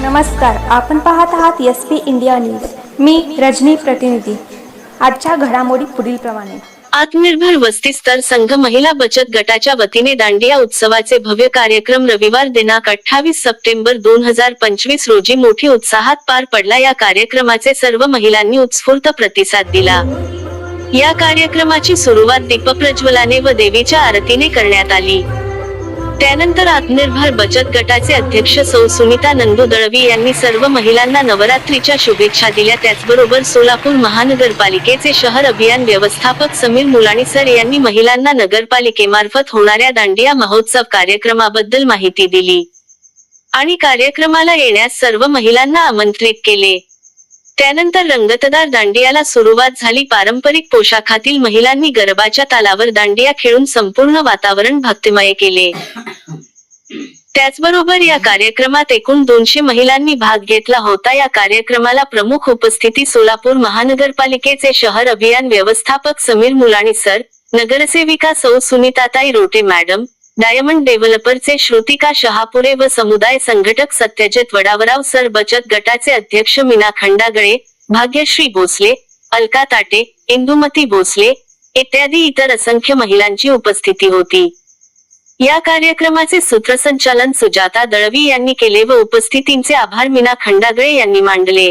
नमस्कार आपण पाहत आहात एस पी इंडिया न्यूज. मी रजनी प्रतिनिधी. आजच्या घडामोडी पुढीलप्रमाणे आत्मनिर्भर वस्ती स्तर संघ महिला बचत गटाच्या वतीने दांडिया उत्सवाचे भव्य कार्यक्रम रविवार दिनांक अठ्ठावीस सप्टेंबर दोन हजार पंचवीस रोजी मोठी उत्साहात पार पडला. या कार्यक्रमाचे सर्व महिलांनी उत्स्फूर्त प्रतिसाद दिला. या कार्यक्रमाची सुरुवात दीपप्रज्वलाने व देवीच्या आरतीने करण्यात आली. त्यानंतर आत्मनिर्भर बचत गटाचे अध्यक्ष सौ सुनीता नंदू दळवी यांनी सर्व महिलांना नवरात्रीच्या शुभेच्छा दिल्या. त्याचबरोबर सोलापूर महानगरपालिकेचे शहर अभियान व्यवस्थापक समीर मुलाणी सर यांनी महिलांना नगरपालिकेमार्फत होणाऱ्या दांडिया महोत्सव कार्यक्रमाबद्दल माहिती दिली आणि कार्यक्रमाला येण्यास सर्व महिलांना आमंत्रित केले. त्यानंतर रंगतदार दांडियाला सुरुवात झाली पारंपरिक पोशाखातील महिलांनी गरबाच्या तालावर दांडिया खेळून संपूर्ण वातावरण भक्तिमय केले. त्याचबरोबर या कार्यक्रमात एकूण दोनशे महिलांनी भाग घेतला होता. या कार्यक्रमाला प्रमुख उपस्थिती सोलापूर महानगरपालिकेचे शहर अभियान व्यवस्थापक समीर मुलाणी सर नगरसेविका सौ सुनीताताई रोटे मॅडम डायमंड डेव्हलपरचे श्रुतिका शहापुरे व समुदाय संघटक सत्यजित वडावराव सर बचत गटाचे अध्यक्ष मीना खंडागळे भाग्यश्री भोसले अलका ताटे इंदुमती भोसले इत्यादी इतर असंख्य महिलांची उपस्थिती होती. या कार्यक्रमाचे सूत्रसंचालन सुजाता दळवी यांनी केले व उपस्थितींचे आभार मीना खंडागळे यांनी मांडले.